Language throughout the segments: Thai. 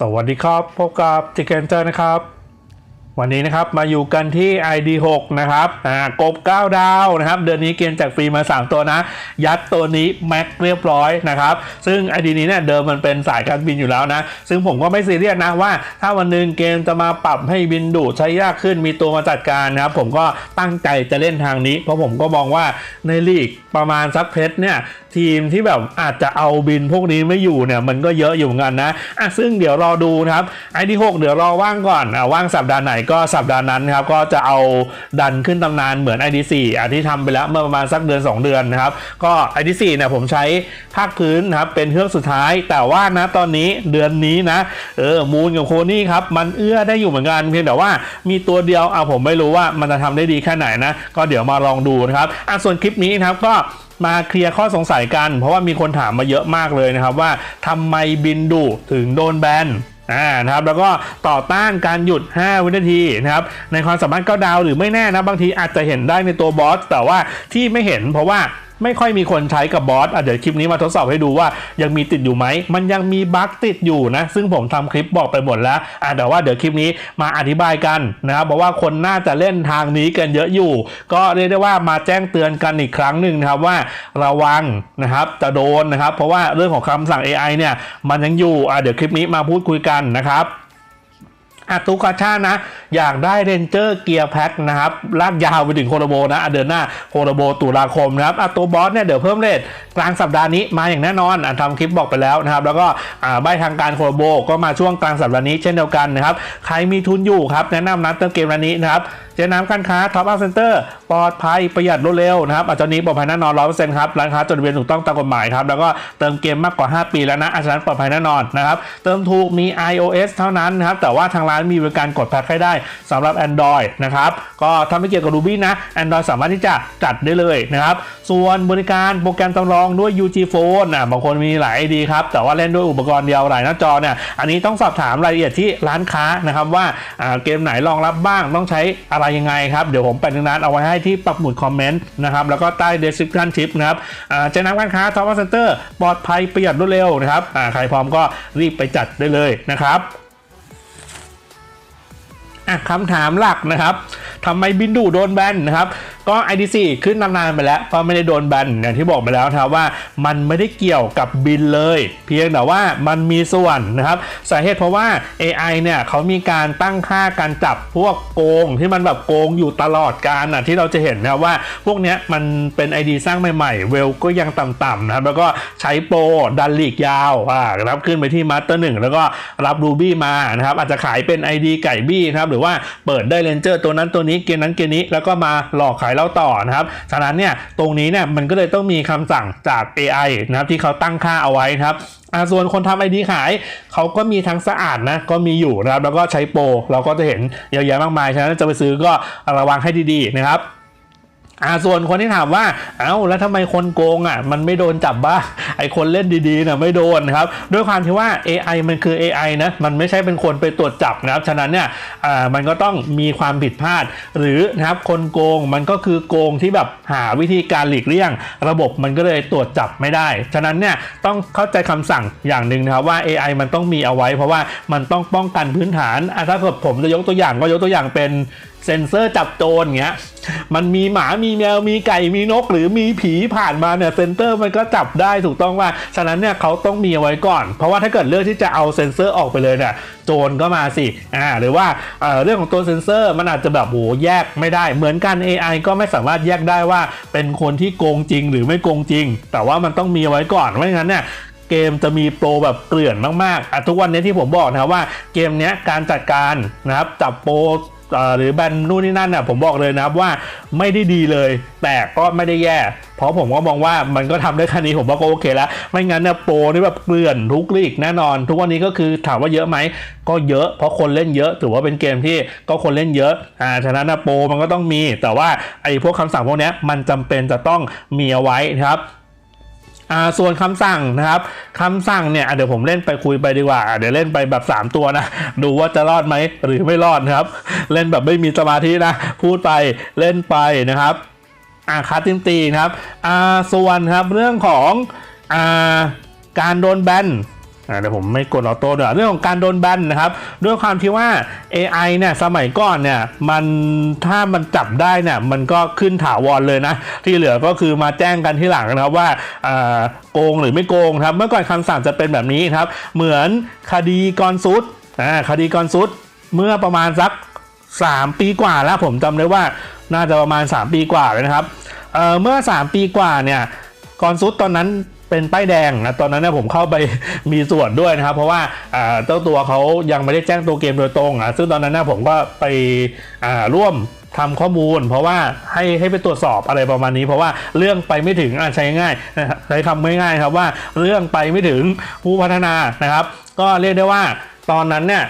สวัสดีครับ พบกับจิเกนเจอร์นะครับ วันนี้นะครับมาอยู่กันที่ ID6 นะครับอ่ากบ 9 ดาวนะครับ เดือนนี้เกณฑ์จากฟรีมา 3 ตัวนะ ยัดตัวนี้แม็กเรียบร้อยนะครับ ซึ่ง ID นี้เนี่ยเดิมมันเป็นสายการบินอยู่แล้วนะ ซึ่งผมก็ไม่ซีเรียสนะว่า ถ้าวันหนึ่งเกมจะมาปรับให้บินดูดใช้ยากขึ้นมีตัวมาจัดการนะครับ ผมก็ตั้งใจจะเล่นทางนี้ เพราะผมก็มองว่าในลีกประมาณซักเพชรเนี่ย ทีมที่แบบอาจจะเอาบินพวกนี้ไม่อยู่เนี่ยมันก็เยอะอยู่เหมือนกันนะอะซึ่งเดี๋ยวรอดูนะครับไอ้ที่ 6 เดี๋ยวรอว่างก่อนอะว่างสัปดาห์ไหนก็สัปดาห์นั้นครับก็จะเอาดันขึ้นตำนานเหมือน ID4 อะที่ทำไปแล้วเมื่อประมาณสักเดือน 2 เดือนนะครับก็ ID4 เนี่ยผมใช้ภาคพื้นนะครับเป็นเครื่องสุดท้าย แต่ว่านะตอนนี้เดือนนี้นะเออมูนกับโคนี่ครับมันเอื้อได้อยู่เหมือนกันเพียงแต่ว่ามีตัวเดียวอะผมไม่รู้ว่ามันจะทำได้ดีแค่ไหนนะก็เดี๋ยวมาลองดูนะครับอะส่วนคลิปนี้นะครับก็ มาเคลียร์ข้อสงสัยกัน เพราะว่ามีคนถามมาเยอะมากเลยนะครับว่าทำไมบินดูถึงโดนแบนอ่านะครับแล้วก็ต่อต้านการหยุด 5 วินาทีนะครับในความสามารถก็ดาวหรือไม่แน่นะบางทีอาจจะเห็นได้ในตัวบอสแต่ว่าที่ไม่เห็นเพราะว่า ไม่ค่อยมีคนใช้กับบอสอะเดี๋ยวคลิปนี้มาทดสอบให้ดูว่ายังมีติดอยู่ไหม มันยังมีบั๊กติดอยู่นะ ซึ่งผมทำคลิปบอกไปหมดแล้วอะแต่ว่าเดี๋ยวคลิปนี้มาอธิบายกันนะครับบอกว่าคนน่าจะเล่นทางนี้กันเยอะอยู่ ก็เรียกได้ว่ามาแจ้งเตือนกันอีกครั้งหนึ่งนะครับว่าระวังนะครับจะโดนนะครับ เพราะว่าเรื่องของคำสั่ง AI เนี่ยมันยังอยู่อะเดี๋ยวคลิปนี้มาพูดคุยกันนะครับ อาตุกาชานะ อยากได้เรนเจอร์เกียร์แพ็คนะครับ ลากยาวไปถึงโคโรโบนะเดือนหน้าโคโรโบตุลาคมนะครับอาตัวบอสเนี่ยเดี๋ยวเพิ่มเลทกลางสัปดาห์นี้มาอย่างแน่นอนอะทำคลิปบอกไปแล้วนะครับ แล้วก็อ่าใบทางการโคโรโบก็มาช่วงกลางสัปดาห์นี้เช่นเดียวกันนะครับ ใครมีทุนอยู่ครับ แนะนำนะเติมเกมรันนี้นะครับ เจ๊น้ำการค้าท็อปอัพเซ็นเตอร์ปลอดภัยประหยัดรวดเร็วนะครับอาจารย์นี้ปลอดภัยแน่นอนร้อยเปอร์เซ็นต์ครับร้านค้าจดทะเบียนถูกต้องตามกฎหมายครับแล้วก็เติมเกมมากกว่า 5 ปีแล้วนะอาจารย์ปลอดภัยแน่นอนนะครับเติมถูกมี iOS เท่านั้นนะครับแต่ว่าทางร้านมีบริการกดแพ็คให้ได้สำหรับ Android นะครับก็ถ้าไม่เกี่ยวกับ Ruby นะ Android สามารถที่จะจัดได้เลยนะครับส่วนบริการโปรแกรมจำลองด้วย UG Phone นะบางคนมีหลาย ID ครับแต่ว่าเล่นด้วยอุปกรณ์เดียวหลายหน้าจอเนี่ยอันนี้ต้องสอบถามรายละเอียดที่ร้านค้านะครับว่าอ่าเกมไหนรองรับบ้างต้องใช้อะไรยังไงครับ เดี๋ยวผมแปะลิงก์ร้นเอาไว้ให้ที่ปักหมุดคอมเมนต์นะครับแล้วก็ใต้ description tip นะครับจะนักการค้าท็อปเซ็นเตอร์ปลอดภัยประหยัดรวดเร็วนะครับใครพร้อมก็รีบไปจัดได้เลยนะครับอะคำถามหลักนะครับทำไมบินดูโดนแบนนะครับ ก็ IDC ขึ้นนานๆไปแล้วก็ไม่ได้โดนแบนอย่างที่บอกไปแล้วนะครับว่ามันไม่ได้เกี่ยวกับบินเลย เพียงแต่ว่ามันมีส่วนนะครับสาเหตุเพราะว่า AI เนี่ยเขามีการตั้งค่าการจับพวกโกงที่มันแบบโกงอยู่ตลอดการอะที่เราจะเห็นนะว่าพวกเนี้ยมันเป็น ID สร้างใหม่ๆ เวลก็ยังต่ำๆนะครับแล้วก็ใช้โปรดันลีกยาวอ่ารับขึ้นไปที่มาสเตอร์หนึ่งแล้วก็รับรูบี้มานะครับอาจจะขายเป็น ID ไก่บี้นะครับหรือว่าเปิดได้เลนเจอร์ตัวนั้นตัวนี้เกมนั้นเกมนี้แล้วก็มาหลอกขายเล่าต่อนะครับฉะนั้นเนี่ยตรงนี้เนี่ยมันก็เลยต้องมีคำสั่งจาก AI นะครับที่เขาตั้งค่าเอาไว้นะครับส่วนคนทำไอดีขายเขาก็มีทั้งสะอาดนะก็มีอยู่นะครับแล้วก็ใช้โปรเราก็จะเห็นเยอะแยะมากมายฉะนั้นจะไปซื้อก็ระวังให้ดีๆนะครับ อ่าส่วนคนที่ถามว่า เอ้าแล้วทำไมคนโกงอะ มันไม่โดนจับบ้างไอคนเล่นดีๆน่ะไม่โดนครับ ด้วยความที่ว่า AI มันคือ AI นะ มันไม่ใช่เป็นคนไปตรวจจับนะครับ ฉะนั้นเนี่ยอ่ามันก็ต้องมีความผิดพลาด หรือนะครับคนโกงมันก็คือโกงที่แบบหาวิธีการหลีกเลี่ยง ระบบมันก็เลยตรวจจับไม่ได้ ฉะนั้นเนี่ยต้องเข้าใจคำสั่งอย่างหนึ่งนะครับว่า AI มันต้องมีเอาไว้ เพราะว่ามันต้องป้องกันพื้นฐานอะถ้าผมจะยกตัวอย่างก็ยกตัวอย่างเป็น เซ็นเซอร์จับโจรเงี้ย มันมีหมามีแมวมีไก่มีนก หรือมีผีผ่านมาเนี่ยเซ็นเซอร์มันก็จับได้ถูกต้องว่า ฉะนั้นเนี่ยเขาต้องมีเอาไว้ก่อน เพราะว่าถ้าเกิดเลือกที่จะเอาเซ็นเซอร์ออกไปเลยเนี่ยโจรก็มาสิอ่าหรือว่าเเรื่องของตัวเซ็นเซอร์มันอาจจะแบบโหแยกไม่ได้ เหมือนกัน AI ก็ไม่สามารถแยกได้ว่าเป็นคนที่โกงจริงหรือไม่โกงจริง แต่ว่ามันต้องมีเอาไว้ก่อนไม่งั้นเนี่ยเกมจะมีโปรแบบเกลื่อนมากๆอะทุกวันนี้ที่ผมบอกนะว่าเกมเนี้ยการจัดการนะครับจับโปร หรือแบนนู่นนี่นั่นน่ะผมบอกเลยนะครับว่าไม่ได้ดีเลย แต่ก็ไม่ได้แย่ เพราะผมก็มองว่ามันก็ทำได้แค่นี้ผมว่าก็โอเคแล้ว ไม่งั้นเนี่ยโปรนี่แบบเกลื่อนทุกลีกแน่นอน ทุกวันนี้ก็คือถามว่าเยอะไหมก็เยอะเพราะคนเล่นเยอะ ถือว่าเป็นเกมที่ก็คนเล่นเยอะอ่าฉะนั้นนะโปรมันก็ต้องมี แต่ว่าไอ้พวกคำสั่งพวกนี้มันจำเป็นจะต้องมีเอาไว้นะครับ อ่าส่วนคำสั่งนะครับคำสั่งเนี่ยเดี๋ยวผมเล่นไปคุยไปดีกว่า เดี๋ยวเล่นไปแบบ 3 ตัวนะ ดูว่าจะรอดไหมหรือไม่รอดครับ เล่นแบบไม่มีสมาธินะ พูดไปเล่นไปนะครับอ่าคัดติมตีนะครับอ่าส่วนครับเรื่องของอ่าการโดนแบน อ่าเดี๋ยวผมไม่กดออโต้เดี๋ยวเรื่องของการโดนแบนนะครับ ด้วยความที่ว่า AI เนี่ยสมัยก่อนเนี่ยมันถ้ามันจับได้เนี่ยมันก็ขึ้นถาวรเลยนะ ที่เหลือก็คือมาแจ้งกันที่หลังนะครับว่าโกงหรือไม่โกงครับ เมื่อก่อนคำสั่งจะเป็นแบบนี้ครับ เหมือนคดีกรซุดอ่าคดีกรซุดเมื่อประมาณสัก 3 ปีกว่าแล้วผมจำได้ว่าน่าจะประมาณ 3 ปีกว่าเลยนะครับเเมื่อ 3 ปีกว่าเนี่ยกรซุดตอนนั้น เป็นป้ายแดงนะตอนนั้นเนี่ยผมเข้าไปมีส่วนด้วยนะครับ เพราะว่าเจ้าตัวเขายังไม่ได้แจ้งตัวเกมโดยตรงอะซึ่งตอนนั้นเนี่ยผมก็ไปร่วมทำข้อมูล เพราะว่าให้ให้ไปตรวจสอบอะไรประมาณนี้ เพราะว่าเรื่องไปไม่ถึงอะใช้ง่ายนะครับใช้คำง่ายๆครับว่าเรื่องไปไม่ถึงผู้พัฒนานะครับ ก็เรียกได้ว่าตอนนั้นเนี่ย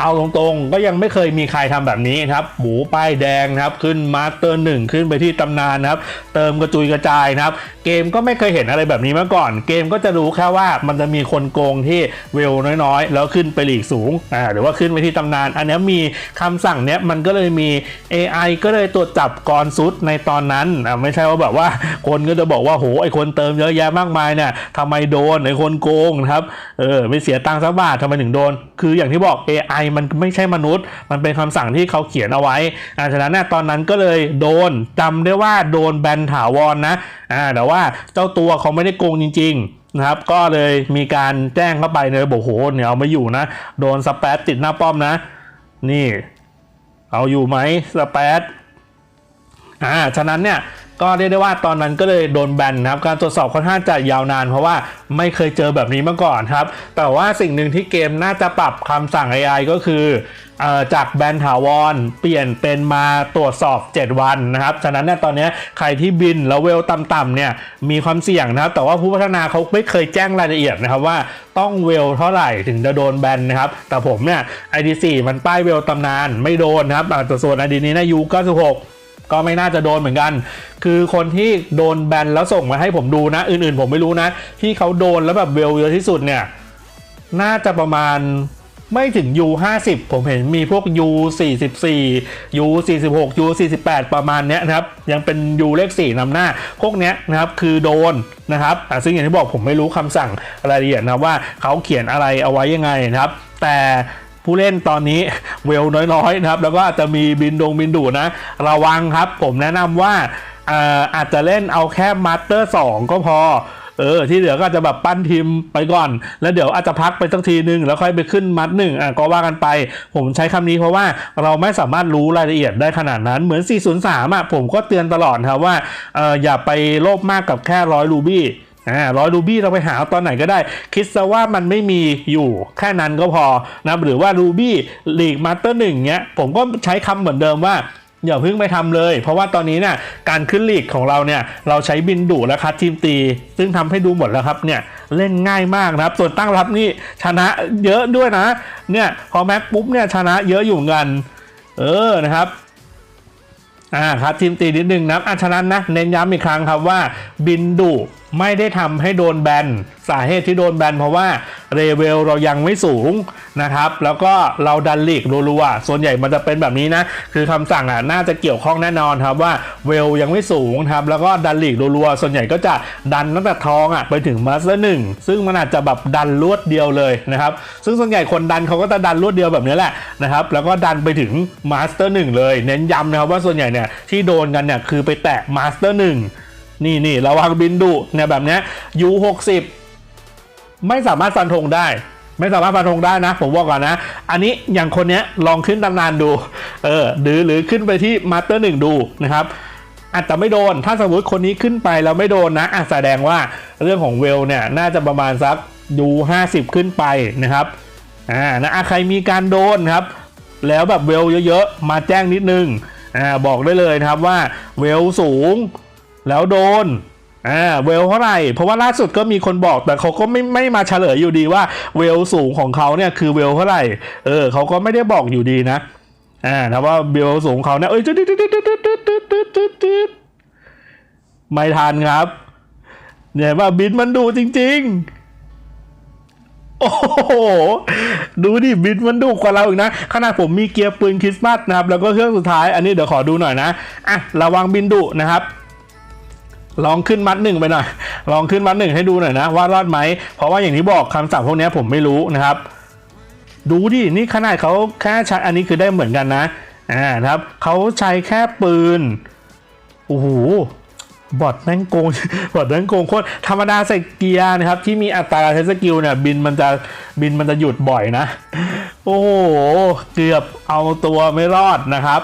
เอาตรงๆ ก็ยังไม่เคยมีใครทำแบบนี้นะครับ หมูป้ายแดงนะครับ ขึ้นมาสเตอร์หนึ่งขึ้นไปที่ตำนานนะครับ เติมกระจุยกระจายนะครับ เกมก็ไม่เคยเห็นอะไรแบบนี้มาก่อน เกมก็จะรู้แค่ว่ามันจะมีคนโกงที่เวลน้อยๆ แล้วขึ้นไปหลีกสูงอ่าหรือว่าขึ้นไปที่ตำนาน อันนี้มีคำสั่งเนี้ยมันก็เลยมี AI ก็เลยตรวจจับกรซุดในตอนนั้นอ่าไม่ใช่ว่าแบบว่าคนก็จะบอกว่าโหไอคนเติมเยอะแยะมากมายเนี่ยทำไมโดนไอคนโกงนะครับเออไม่เสียตังค์สักบาททำไมถึงโดน คืออย่างที่บอก AI มันไม่ใช่มนุษย์ มันเป็นคำสั่งที่เขาเขียนเอาไว้อ่าฉะนั้นตอนนั้นก็เลยโดนจำได้ว่าโดนแบนถาวรนะอ่าแต่ว่าเจ้าตัวเขาไม่ได้โกงจริงๆนะครับ ก็เลยมีการแจ้งเข้าไปเลยบอกโหเนี่ยเอาไม่อยู่นะ โดนสแปซติดหน้าป้อมนะ นี่ เอาอยู่ไหมสแปซอ่าฉะนั้นเนี่ย ก็เรียกได้ว่าตอนนั้นก็เลยโดนแบนนะครับ การตรวจสอบค่อนข้างจะยาวนาน เพราะว่าไม่เคยเจอแบบนี้มาก่อนครับ แต่ว่าสิ่งหนึ่งที่เกมน่าจะปรับคำสั่ง AI ก็คือจากแบนถาวรเปลี่ยนเป็นมาตรวจสอบ 7 วันนะครับ ฉะนั้นเนี่ยตอนนี้ใครที่บินแล้วเวลต่ำๆเนี่ยมีความเสี่ยงนะครับ แต่ว่าผู้พัฒนาเขาไม่เคยแจ้งรายละเอียดนะครับว่าต้องเวลเท่าไหร่ถึงจะโดนแบนนะครับ แต่ผมเนี่ย ID4 มันป้ายเวลตำนานไม่โดนนะครับอาแต่ส่วน ID นี้นะยู96 ก็ไม่น่าจะโดนเหมือนกัน คือคนที่โดนแบนแล้วส่งมาให้ผมดูนะ อื่นๆ ผมไม่รู้นะ ที่เขาโดนแล้วแบบเวลเยอะที่สุดเนี่ย น่าจะประมาณไม่ถึง U 50 ผมเห็นมีพวก U 44 U 46 U 48 ประมาณเนี้ยนะครับ ยังเป็น U เลข4นำหน้า พวกเนี้ยนะครับคือโดนนะครับซึ่งอย่างที่บอกผมไม่รู้คำสั่งรายละเอียดนะว่าเขาเขียนอะไรเอาไว้ยังไงนะครับ แต่ ผู้เล่นตอนนี้เวลน้อยๆนะครับแล้วก็อาจจะมีบินดงบินดูนะ ระวังครับผมแนะนำว่าเอ่อาจจะเล่นเอาแค่มาสเตอร์2ก็พอเออที่เหลือก็จะแบบปั้นทีมไปก่อน แล้วเดี๋ยวอาจจะพักไปสักทีนึง แล้วค่อยไปขึ้นมัดหนึ่งอะก็ว่ากันไป ผมใช้คำนี้เพราะว่าเราไม่สามารถรู้รายละเอียดได้ขนาดนั้นเหมือน 403อะผมก็เตือนตลอดครับว่าเอออย่าไปโลภมากกับแค่ร้อยรูบี้ อ่าร้อยรูบี้เราไปหาตอนไหนก็ได้ คิดซะว่ามันไม่มีอยู่แค่นั้นก็พอนะหรือว่ารูบี้ลีกมาสเตอร์หนึ่งเนี้ยผมก็ใช้คำเหมือนเดิมว่าอย่าเพิ่งไปทำเลย เพราะว่าตอนนี้เนี่ยการขึ้นลีกของเราเนี่ยเราใช้บินดุและคัดทีมตี ซึ่งทำให้ดูหมดแล้วครับเนี่ยเล่นง่ายมากนะครับ ส่วนตั้งรับนี่ชนะเยอะด้วยนะเนี่ยพอแม็กปุ๊บเนี่ยชนะเยอะอยู่เหมือนกัน เออนะครับอ่าครับทีมตีนิดนึงนะอะฉะนั้นนะเน้นย้ำอีกครั้งครับว่าบินดุไม่ได้ทำให้โดนแบนสาเหตุที่โดนแบนเพราะว่าเรเวลเรายังไม่สูงนะครับ แล้วก็เราดันลีกรัวๆส่วนใหญ่มันจะเป็นแบบนี้นะ คือคำสั่งอะน่าจะเกี่ยวข้องแน่นอนครับว่าเวลยังไม่สูงครับแล้วก็ดันลีกรัวๆส่วนใหญ่ก็จะดันตั้งแต่ท้องอะไปถึงมาสเตอร์หนึ่งซึ่งมันอาจจะแบบดันรวดเดียวเลยนะครับ ซึ่งส่วนใหญ่คนดันเขาก็จะดันรวดเดียวแบบนี้แหละนะครับ แล้วก็ดันไปถึงมาสเตอร์หนึ่งเลย เน้นย้ำนะครับว่าส่วนใหญ่เนี่ยที่โดนกันเนี่ยคือไปแตะมาสเตอร์หนึ่ง นี่นี่ระวังบินดุเนี่ยแบบเนี้ยยูหกสิบไม่สามารถฟันธงได้ ไม่สามารถฟันธงได้นะ ผมบอกก่อนนะ อันนี้อย่างคนเนี้ยลองขึ้นตำนานดูเออหรือหรือขึ้นไปที่มาสเตอร์หนึ่งดูนะครับอาจจะไม่โดนถ้าสมมติคนนี้ขึ้นไปแล้วไม่โดนนะอะแสดงว่าเรื่องของเวลเนี่ยน่าจะประมาณสักยูห้าสิบขึ้นไปนะครับอ่านะอะใครมีการโดนครับ แล้วแบบเวลเยอะๆ มาแจ้งนิดนึงอ่าบอกได้เลยนะครับว่าเวลสูง แล้วโดนอ่าเวลเท่าไหร่เพราะว่าล่าสุดก็มีคนบอกแต่เขาก็ไม่ไม่มาเฉลยอยู่ดีว่าเวลสูงของเขาเนี่ยคือเวลเท่าไหร่เออเขาก็ไม่ได้บอกอยู่ดีนะอ่านะว่าเวลสูงเขาเนี่ยเอ้ยไม่ทันครับเนี่ยว่าบินมันดูจริง ๆโอ้โห ดูดิบินมันดุกว่าเราอีกนะ ขนาดผมมีเกียร์ปืนคริสต์มาสนะครับ แล้วก็เครื่องสุดท้าย อันนี้เดี๋ยวขอดูหน่อยนะ อะ ระวังบินดุนะครับ ลองขึ้นมัดหนึ่งไปหน่อย ลองขึ้นมัดหนึ่งให้ดูหน่อยนะ ว่ารอดไหม เพราะว่าอย่างที่บอกคำสั่งพวกนี้ผมไม่รู้นะครับ ดูดิ นี่ขนาดเขาแค่ใช้อันนี้คือได้เหมือนกันนะ อ่านะครับ เขาใช้แค่ปืน โอ้โห บอดแม่งโกง บอดแม่งโกงโคตร ธรรมดาใส่เกียร์นะครับ ที่มีอัตราการใช้สกิลเนี่ย บินมันจะบินมันจะหยุดบ่อยนะ โอ้โห เกือบเอาตัวไม่รอดนะครับ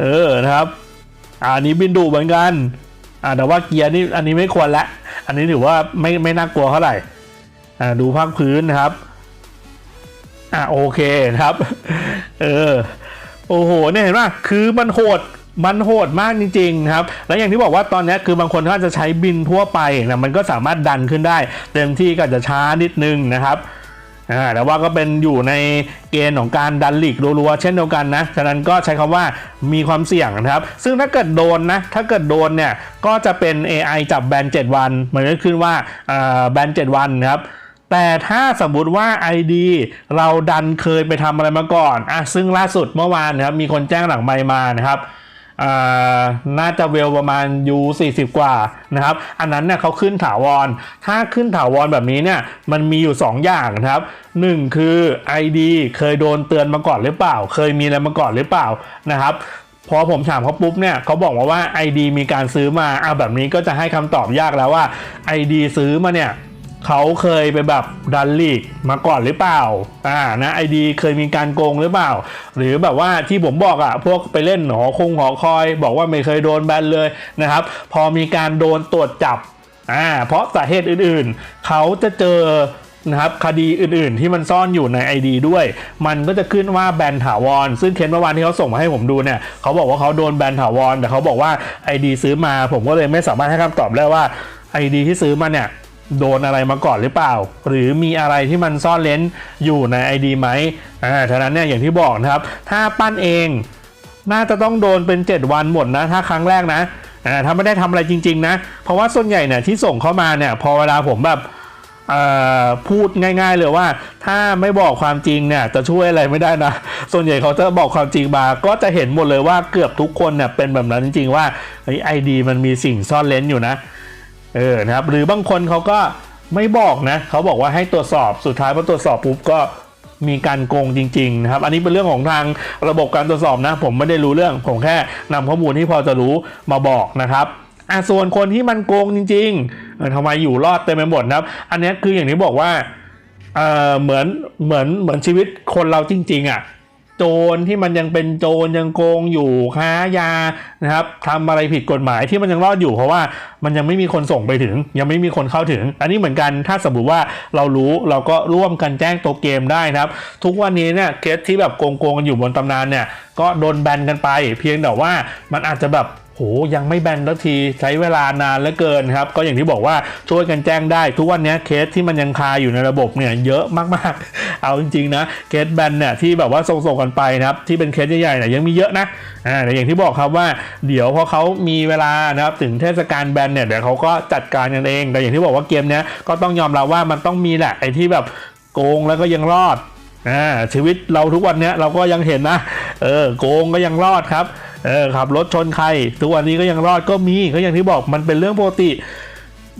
เออ นะครับอะอันนี้บินดุเหมือนกัน อ่าแต่ว่าเกียร์นี่อันนี้ไม่ควรละ อันนี้ถือว่าไม่ไม่น่ากลัวเท่าไหร่อ่าดูภาคพื้นนะครับอ่าโอเคนะครับ เออโอ้โหเนี่ยเห็นป่ะคือมันโหดมันโหดมากจริงๆครับ แล้วอย่างที่บอกว่าตอนนี้คือบางคนเขาจะใช้บินทั่วไปนะมันก็สามารถดันขึ้นได้ เต็มที่ก็จะช้านิดนึงนะครับ แต่ว่าก็เป็นอยู่ในเกณฑ์ของการดันหลีกรัวๆเช่นเดียวกันนะ ฉะนั้นก็ใช้คำว่ามีความเสี่ยงนะครับ ซึ่งถ้าเกิดโดนนะ ถ้าเกิดโดนเนี่ย ก็จะเป็น AI จับแบน 7 วัน มันก็ขึ้นว่าแบน 7 วันครับแต่ถ้าสมมุติว่า ID เราดันเคยไปทำอะไรมาก่อนอะซึ่งล่าสุดเมื่อวานนะครับมีคนแจ้งหลังไมมานะครับ น่าจะเวลประมาณ U 40 กว่านะครับ อันนั้นเนี่ยเขาขึ้นถาวร ถ้าขึ้นถาวรแบบนี้เนี่ยมันมีอยู่ 2 อย่างนะครับ 1 คือ ID เคยโดนเตือนมาก่อนหรือเปล่า เคยมีอะไรมาก่อนหรือเปล่านะครับพอผมถามเขาปุ๊บเนี่ยเขาบอกมาว่า ID มีการซื้อมาอ่าแบบนี้ก็จะให้คำตอบยากแล้วว่า ID ซื้อมาเนี่ย เขาเคยไปแบบดันลีกมาก่อนหรือเปล่า อ่า นะไอดีเคยมีการโกงหรือเปล่า หรือแบบว่าที่ผมบอกอะ่ะ พวกไปเล่นหอคงหอคอย บอกว่าไม่เคยโดนแบนเลยนะครับ พอมีการโดนตรวจจับ อ่า เพราะสาเหตุอื่นๆ เขาจะเจอนะครับคดีอื่นๆ ที่มันซ่อนอยู่ใน ID ด้วย มันก็จะขึ้นว่าแบนถาวร ซึ่งเคนเมื่อวานที่เขาส่งมาให้ผมดูเนี่ยเขาบอกว่าเขาโดนแบนถาวร แต่เขาบอกว่า ID ซื้อมา ผมก็เลยไม่สามารถให้คำตอบได้ว่า ID ที่ซื้อมาเนี่ย โดนอะไรมาก่อนหรือเปล่า หรือมีอะไรที่มันซ่อนเลนอยู่ใน ID ไหมอ่าฉะนั้นเนี่ยอย่างที่บอกนะครับ ถ้าปั้นเอง น่าจะต้องโดนเป็น 7 วันหมดนะ ถ้าครั้งแรกนะอ่าถ้าไม่ได้ทำอะไรจริง ๆ นะ เพราะว่าส่วนใหญ่เนี่ยที่ส่งเข้ามาเนี่ยพอเวลาผมแบบพูดง่าย ๆ เลยว่า ถ้าไม่บอกความจริงเนี่ยจะช่วยอะไรไม่ได้นะ ส่วนใหญ่เขาจะบอกความจริงมาก็จะเห็นหมดเลยว่าเกือบทุกคนเนี่ยเป็นแบบนั้นจริง ๆ ว่าไอดีมันมีสิ่งซ่อนเลนอยู่นะ เออนะครับหรือบางคนเขาก็ไม่บอกนะเขาบอกว่าให้ตรวจสอบสุดท้ายพอตรวจสอบปุ๊บก็มีการโกงจริง ๆ นะครับ อันนี้เป็นเรื่องของทางระบบการตรวจสอบนะ ผมไม่ได้รู้เรื่อง ผมแค่นำข้อมูลที่พอจะรู้มาบอกนะครับอะส่วนคนที่มันโกงจริงๆเออทำไมอยู่รอดเต็มไปหมดนะครับ อันนี้คืออย่างที่บอกว่าเออเหมือนเหมือนเหมือนชีวิตคนเราจริง ๆอะ โจรที่มันยังเป็นโจรยังโกงอยู่ค้ายานะครับทำอะไรผิดกฎหมายที่มันยังรอดอยู่เพราะว่ามันยังไม่มีคนส่งไปถึง ยังไม่มีคนเข้าถึง อันนี้เหมือนกันถ้าสมมติว่าเรารู้เราก็ร่วมกันแจ้งตัวเกมได้นะครับ ทุกวันนี้เนี่ยเคสที่แบบโกงๆกันอยู่บนตำนานเนี่ยก็โดนแบนกันไป เพียงแต่ว่ามันอาจจะแบบ โหยังไม่แบนสักทีใช้เวลานานเหลือเกินครับ ก็อย่างที่บอกว่าช่วยกันแจ้งได้ ทุกวันนี้เคสที่มันยังคาอยู่ในระบบเนี่ยเยอะมากๆ เอาจริงๆนะเคสแบนเนี่ยที่แบบว่าส่งๆกันไปนะครับที่เป็นเคสใหญ่ๆเนี่ยยังมีเยอะนะอ่าแต่อย่างที่บอกครับว่าเดี๋ยวพอเขามีเวลานะครับถึงเทศกาลแบนเนี่ยเดี๋ยวเขาก็จัดการกันเอง แต่อย่างที่บอกว่าเกมเนี้ยก็ต้องยอมรับว่ามันต้องมีแหละไอ้ที่แบบโกงแล้วก็ยังรอดอ่าชีวิตเราทุกวันเนี้ยเราก็ยังเห็นนะเออโกงก็ยังรอดครับ เออขับรถชนใครทุกวันนี้ก็ยังรอดก็มีก็อย่างที่บอกมันเป็นเรื่องปกติ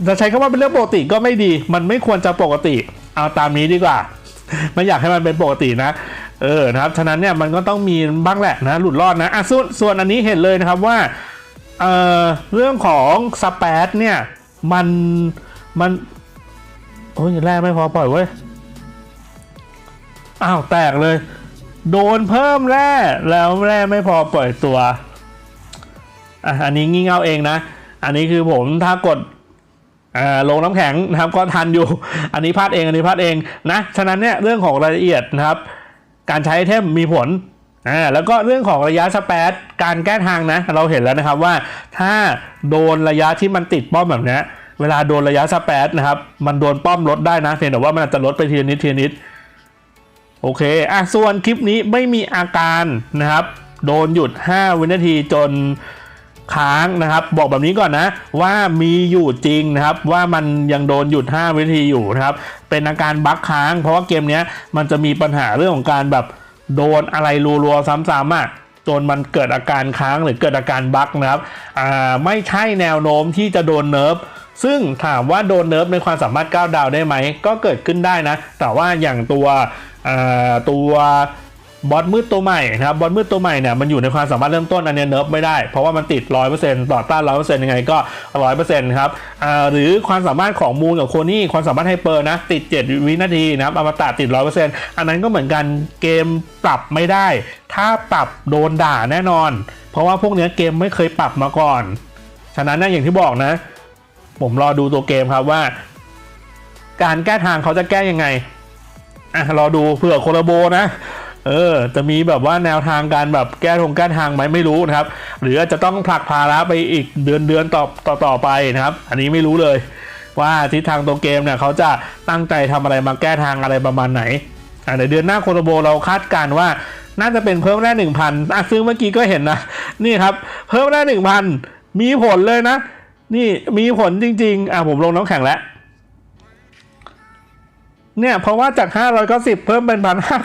จะใช้คำว่าเป็นเรื่องปกติก็ไม่ดี มันไม่ควรจะปกติ เอาตามนี้ดีกว่า ไม่อยากให้มันเป็นปกตินะ เออนะครับฉะนั้นเนี่ยมันก็ต้องมีบ้างแหละนะ หลุดรอดนะอะส่วนส่วนอันนี้เห็นเลยนะครับว่าเอ่อเรื่องของสเปซเนี่ยมันมันโอ้ยแรกไม่พอปล่อยเว้ยอ้าวแตกเลย โดนเพิ่มแร่แล้วแร่ไม่พอปล่อยตัวอะอันนี้งี่เง่าเองนะ อันนี้คือผมถ้ากดลงน้ำแข็งนะครับก็ทันอยู่ อันนี้พลาดเองอันนี้พลาดเองนะ ฉะนั้นเนี่ยเรื่องของรายละเอียดนะครับ การใช้ไอเทมมีผลอ่าแล้วก็เรื่องของระยะสเปซการแก้ทางนะ เราเห็นแล้วนะครับว่าถ้าโดนระยะที่มันติดป้อมแบบนี้เวลาโดนระยะสเปซนะครับ มันโดนป้อมลดได้นะเพียงแต่ว่ามันอาจจะลดไปทีนิดทีนิด โอเค อะ ส่วนคลิปนี้ไม่มีอาการนะครับ โดนหยุด 5 วินาทีจนค้างนะครับ บอกแบบนี้ก่อนนะ ว่ามีอยู่จริงนะครับ ว่ามันยังโดนหยุด 5 วินาทีอยู่นะครับ เป็นอาการบั๊กค้าง เพราะว่าเกมนี้มันจะมีปัญหาเรื่องของการแบบโดนอะไรรัวๆซ้ำๆอะจนมันเกิดอาการค้างหรือเกิดอาการบั๊กนะครับ อ่า ไม่ใช่แนวโน้มที่จะโดนเนิร์ฟซึ่งถามว่าโดนเนิร์ฟในความสามารถก้าดาวได้ไหม ก็เกิดขึ้นได้นะ แต่ว่าอย่างตัว ตัวบอสมืดตัวใหม่นะครับบอสมืดตัวใหม่เนี่ยมันอยู่ในความสามารถเริ่มต้นอันเนี้ยเนิร์ฟไม่ได้ เพราะว่ามันติด 100%ต่อต้าน100%ยังไงก็ 100%ครับหรือความสามารถของมูลกับโคนี่ความสามารถไฮเปอร์นะติด 7 วินาทีนะครับอมตะติด 100%อันนั้นก็เหมือนกันเกมปรับไม่ได้ ถ้าปรับโดนด่าแน่นอน เพราะว่าพวกเนี้ยเกมไม่เคยปรับมาก่อน ฉะนั้นนะอย่างที่บอกนะ ผมรอดูตัวเกมครับว่า การแก้ทางเขาจะแก้ยังไง อะรอดูเผื่อโคลาโบนะ เออ จะมีแบบว่าแนวทางการแบบแก้ทงแก้ทางไหมไม่รู้นะครับ หรือจะต้องผลักภาระไปอีกเดือนเดือนต่อต่อต่อไปนะครับ อันนี้ไม่รู้เลย ว่าทิศทางตัวเกมเนี่ยเขาจะตั้งใจทำอะไรมาแก้ทางอะไรประมาณไหนอ่าในเดือนหน้าโคลาโบเราคาดการณ์ว่าน่าจะเป็นเพิ่มแร่หนึ่งพันอะซึ่งเมื่อกี้ก็เห็นนะ นี่ครับ เพิ่มแร่หนึ่งพันมีผลเลยนะ นี่มีผลจริง ๆ อะผมลงน้ำแข็งแล้ว เนี่ยเพราะว่าจาก 590 เพิ่มเป็น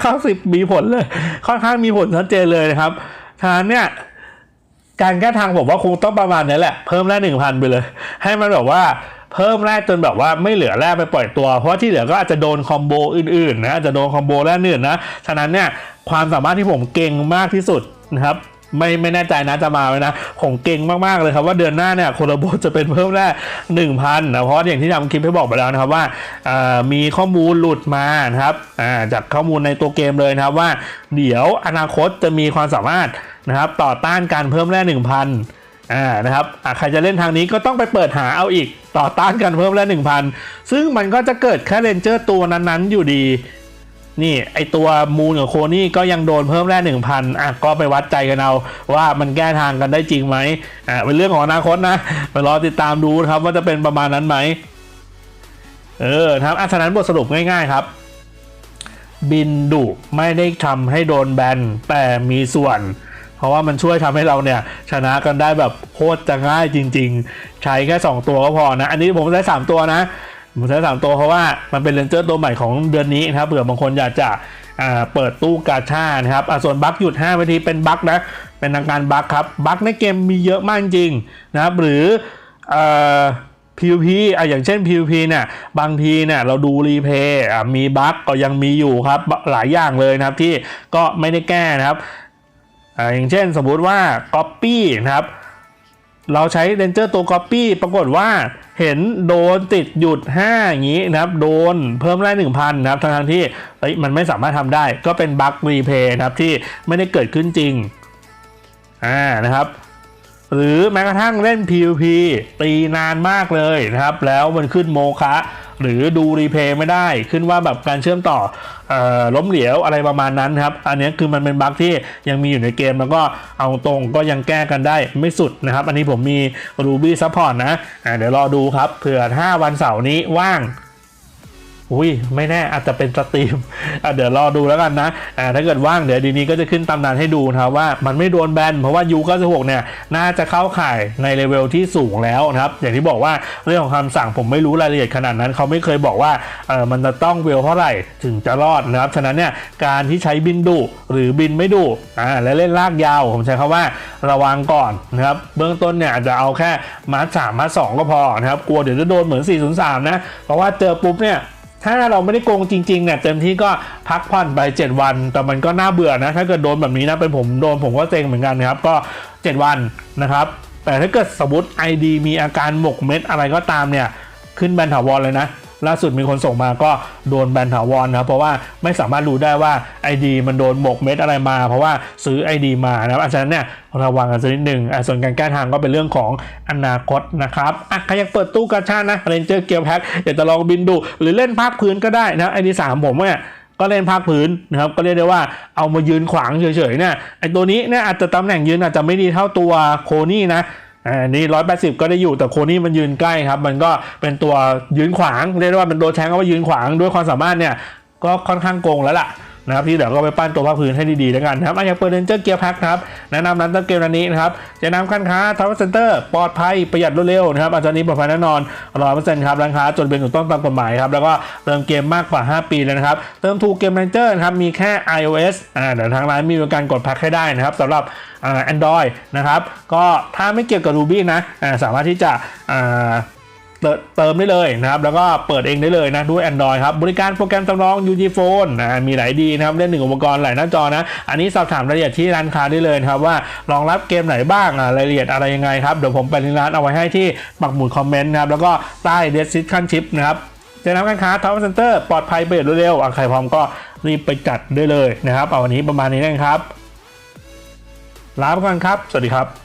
1,590มีผลเลย ค่อนข้างมีผลชัดเจนเลยนะครับฉะนั้นเนี่ยการแก้ทางผมว่าคงต้องประมาณนี้แหละ เพิ่มแร่1,000ไปเลย ให้มันแบบว่าเพิ่มแร่จนแบบว่าไม่เหลือแร่ไปปล่อยตัว เพราะที่เหลือก็อาจจะโดนคอมโบอื่นๆนะอาจจะโดนคอมโบแร่อื่นนะฉะนั้นเนี่ยความสามารถที่ผมเก่งมากที่สุดนะครับ ไม่ไม่แน่ใจนะจะมาไหมนะผมเก่งมากๆเลยครับว่าเดือนหน้าเนี่ยโคลาโบจะเป็นเพิ่มแร่หนึ่งพันนะเพราะอย่างที่ทำคลิปให้บอกไปแล้วนะครับว่ามีข้อมูลหลุดมานะครับจากข้อมูลในตัวเกมเลยนะครับว่า เดี๋ยวอนาคตจะมีความสามารถนะครับต่อต้านการเพิ่มแร่หนึ่งพันอ่านะครับใครจะเล่นทางนี้ก็ต้องไปเปิดหาเอาอีกต่อต้านการเพิ่มแร่หนึ่งพันซึ่งมันก็จะเกิดแค่เรนเจอร์ตัวนั้นๆ อยู่ดี นี่ไอตัวมูนกับโคนี่ก็ยังโดนเพิ่มแร่หนึ่งพันอะก็ไปวัดใจกันเอาว่ามันแก้ทางกันได้จริงไหมอะเป็นเรื่องของอนาคตนะไปรอติดตามดูครับว่าจะเป็นประมาณนั้นไหมเออครับอะฉะนั้นบทสรุปง่ายๆครับ บินดุไม่ได้ทำให้โดนแบนแต่มีส่วน เพราะว่ามันช่วยทำให้เราเนี่ย ชนะกันได้แบบโคตรจะง่ายจริง ๆ ใช้แค่ 2 ตัวก็พอนะ อันนี้ผมใช้ 3 ตัวนะ ผมใช้3ตัวเพราะว่ามันเป็นเลนเจอร์ตัวใหม่ของเดือนนี้นะครับเผื่อบางคนอยากจะเปิดตู้กาชานะครับส่วนบั๊กหยุด5นาทีเป็นบั๊กนะเป็นทางการบั๊กครับบั๊กในเกมมีเยอะมากจริงนะครับหรือเอ่อ PVP อะอย่างเช่น PVP เนี่ยบางทีเนี่ยเราดูรีเพย์อะมีบั๊กก็ยังมีอยู่ครับหลายอย่างเลยนะครับที่ก็ไม่ได้แก้นะครับอ่าอย่างเช่นสมมุติว่า Copy นะครับ เราใช้เรนเจอร์ตัวก๊อปปรากฏว่าเห็นโดนติดหยุด 5 อย่างนี้นะครับ โดนเพิ่มได้ 1,000 นะครับทั้งที่มันไม่สามารถทำได้ ก็เป็นบั๊กรีเพย์นะครับที่ไม่ได้เกิดขึ้นจริงอ่านะครับหรือแม้กระทั่งเล่น PVP ตีนานมากเลยนะครับ แล้วมันขึ้นโมคะ หรือดูรีเพย์ไม่ได้ขึ้นว่าแบบการเชื่อมต่ออล้มเหลวอะไรประมาณนั้นครับ อันนี้คือมันเป็นบั๊กที่ยังมีอยู่ในเกม แล้วก็เอาตรงก็ยังแก้กันได้ไม่สุดนะครับ อันนี้ผมมี Ruby Support นะะเดี๋ยวรอดูครับเผื่อถ้าวันเสาร์นี้ว่าง อุ้ยไม่แน่อาจจะเป็นสตรีมเดี๋ยวรอดูแล้วกันนะอ่าถ้าเกิดว่างเดี๋ยวดีนี้ก็จะขึ้นตำนานให้ดูนะครับว่ามันไม่โดนแบนเพราะว่ายู96เนี่ยน่าจะเข้าข่ายในเลเวลที่สูงแล้วนะครับ อย่างที่บอกว่าเรื่องของคำสั่งผมไม่รู้รายละเอียดขนาดนั้น เขาไม่เคยบอกว่าเออมันจะต้องเวลเท่าไหร่ถึงจะรอดนะครับฉะนั้นเนี่ยการที่ใช้บินดุหรือบินไม่ดุอ่าและเล่นลากยาวผมใช้คำว่าระวังก่อนนะครับเบื้องต้นเนี่ยอาจจะเอาแค่มาสามมาสองก็พอนะครับกลัวเดี๋ยวจะโดนเหมือน403นะเพราะว่าเจอปุ๊บเนี่ย ถ้าเราไม่ได้โกงจริงๆเนี่ยเต็มที่ก็พักผ่อนไป 7 วัน แต่มันก็น่าเบื่อนะ ถ้าเกิดโดนแบบนี้นะเป็นผมโดนผมก็เซ็งเหมือนกันนะครับ ก็ 7 วันนะครับ แต่ถ้าเกิดสมมติ ID มีอาการหมกเม็ดอะไรก็ตามเนี่ย ขึ้นแบนถาวรเลยนะ ล่าสุดมีคนส่งมาก็โดนแบนถาวรนะครับเพราะว่าไม่สามารถรู้ได้ว่า ID มันโดนหมกเม็ดอะไรมา เพราะว่าซื้อ ID มานะครับอาจารย์เนี่ยระวังกันสักนิดหนึ่งอะส่วนการแก้ทางก็เป็นเรื่องของอนาคตนะครับอะใครอยากเปิดตู้กาชานะเรนเจอร์เกียวแพ็คอยากจะลองบินดู หรือเล่นภาคพื้นก็ได้นะ ID สามผมเนี่ยก็เล่นภาคพื้นนะครับก็เรียกได้ว่าเอามายืนขวางเฉยๆเนี่ยไอตัวนี้เนี่ยอาจจะตำแหน่งยืนอาจจะไม่ดีเท่าตัวโคนี่นะ อันนี้ร้อยแปดสิบก็ได้อยู่แต่โคนี่มันยืนใกล้ครับ มันก็เป็นตัวยืนขวาง เรียกได้ว่าเป็นโดแทงก็ว่ายืนขวางด้วยความสามารถเนี่ยก็ค่อนข้างโกงแล้วล่ะ นะครับที่เหลือก็ไปปั้นตัวภาคพื้นให้ดีๆแล้วกันนะครับอะอย่างเปิดเรนเจอร์เกียร์พักครับแนะนำร้านเติมเกมร้านนี้นะครับจะนำการค้าทาวเวอร์เซ็นเตอร์ปลอดภัยประหยัดรวดเร็วนะครับอันนี้ปลอดภัยแน่นอนร้อยเปอร์เซ็นต์ครับร้านค้าจนเป็นถูกต้องตามกฎหมายครับแล้วก็เติมเกมมากกว่า 5 ปีเลยนะครับเติมถูกเกมเรนเจอร์นครับมีแค่ iOS อ่าเดี๋ยวทางร้านมีบริการกดแพ็คให้ได้นะครับสำหรับอ่า Android นะครับก็ถ้าไม่เกี่ยวกับ Ruby นะอ่าสามารถที่จะอ่า เติมได้เลยนะครับ แล้วก็เปิดเองได้เลยนะด้วย Android ครับ บริการโปรแกรมสำรอง UG Phone นะมีหลายดีนะครับ เล่นหนึ่งอุปกรณ์หลายหน้าจอนะ อันนี้สอบถามรายละเอียดที่ร้านค้าได้เลยครับ ว่ารองรับเกมไหนบ้างอะรายละเอียดอะไรยังไงครับ เดี๋ยวผมไปลิงก์ร้านเอาไว้ให้ที่ปักหมุดคอมเมนต์นะครับ แล้วก็ใต้ description chip นะครับจะนำการค้าทาวเวอร์เซ็นเตอร์ปลอดภัยประหยัดรวดเร็วอะใครพร้อมก็รีบไปจัดได้เลยนะครับ เอาวันนี้ประมาณนี้นะครับลาไปก่อนครับ สวัสดีครับ